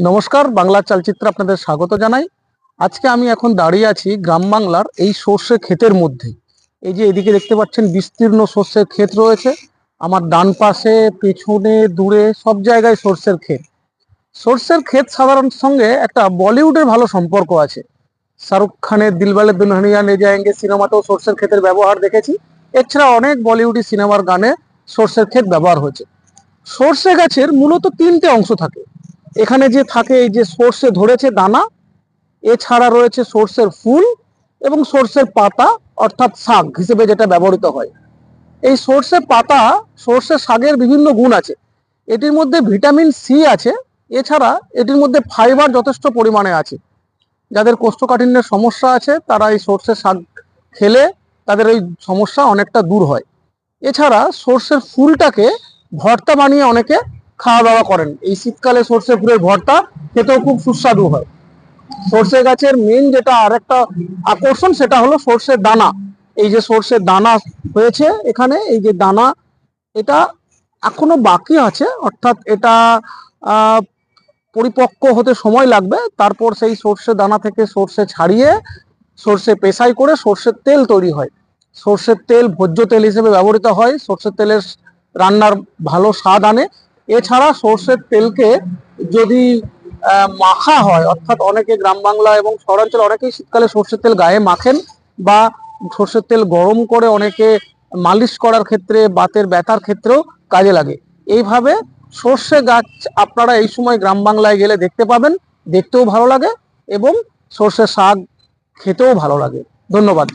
নমস্কার, বাংলা চালচিত্র আপনাদের স্বাগত জানাই। আজকে আমি এখন দাঁড়িয়ে আছি গ্রাম বাংলার এই সর্ষে ক্ষেতের মধ্যে। এই যে এদিকে দেখতে পাচ্ছেন বিস্তীর্ণ সর্ষের ক্ষেত রয়েছে। আমার ডান পাশে, পেছনে, দূরে সব জায়গায় সর্ষের ক্ষেত। সর্ষের ক্ষেত সাধারণ সঙ্গে একটা বলিউডের ভালো সম্পর্ক আছে। শাহরুখ খানের দিলবালে দুলহানিয়া লে যায়েঙ্গে সিনেমাতেও সর্ষের ক্ষেতের ব্যবহার দেখেছি। এছাড়া অনেক বলিউডি সিনেমার গানে সর্ষের ক্ষেত ব্যবহার হয়েছে। সর্ষে গাছের মূলত তিনটে অংশ থাকে। এখানে যে থাকে এই যে সর্ষে ধরেছে দানা, এছাড়া রয়েছে সর্ষের ফুল এবং সর্ষের পাতা, অর্থাৎ শাক হিসেবে যেটা ব্যবহৃত হয়। এই সর্ষে পাতা সর্ষে শাকের বিভিন্ন গুণ আছে। এটির মধ্যে ভিটামিন সি আছে, এছাড়া এটির মধ্যে ফাইবার যথেষ্ট পরিমাণে আছে। যাদের কোষ্ঠকাঠিন্যের সমস্যা আছে, তারা এই সর্ষে শাক খেলে তাদের ওই সমস্যা অনেকটা দূর হয়। এছাড়া সর্ষের ফুলটাকে ভর্তা বানিয়ে অনেকে খাওয়া দাওয়া করেন। এই শীতকালে সর্ষে ফুলের ভর্তা খেতেও খুব সুস্বাদু হয়। সর্ষে গাছের মেন যেটা আরেকটা আকর্ষণ সেটা হলো সর্ষের দানা। এই যে সর্ষের দানা হয়েছে এখানে, এই যে দানা, এটা এখনও বাকি আছে, অর্থাৎ এটা পরিপক্ক হতে সময় লাগবে। তারপর সেই সর্ষে দানা থেকে সর্ষে ছাড়িয়ে সর্ষে পেশাই করে সর্ষের তেল তৈরি হয়। সর্ষের তেল ভোজ্য তেল হিসেবে ব্যবহৃত হয়। সর্ষের তেলের রান্নার ভালো স্বাদ আনে। এছাড়া সর্ষের তেলকে যদি মাখা হয়, অর্থাৎ অনেকে গ্রাম বাংলা এবং শহরাঞ্চলে অনেকেই শীতকালে সর্ষের তেল গায়ে মাখেন বা সর্ষের তেল গরম করে অনেকে মালিশ করার ক্ষেত্রে, বাতের ব্যথার ক্ষেত্রেও কাজে লাগে। এইভাবে সর্ষে গাছ আপনারা এই সময় গ্রাম বাংলায় গেলে দেখতে পাবেন, দেখতেও ভালো লাগে এবং সর্ষে শাক খেতেও ভালো লাগে। ধন্যবাদ।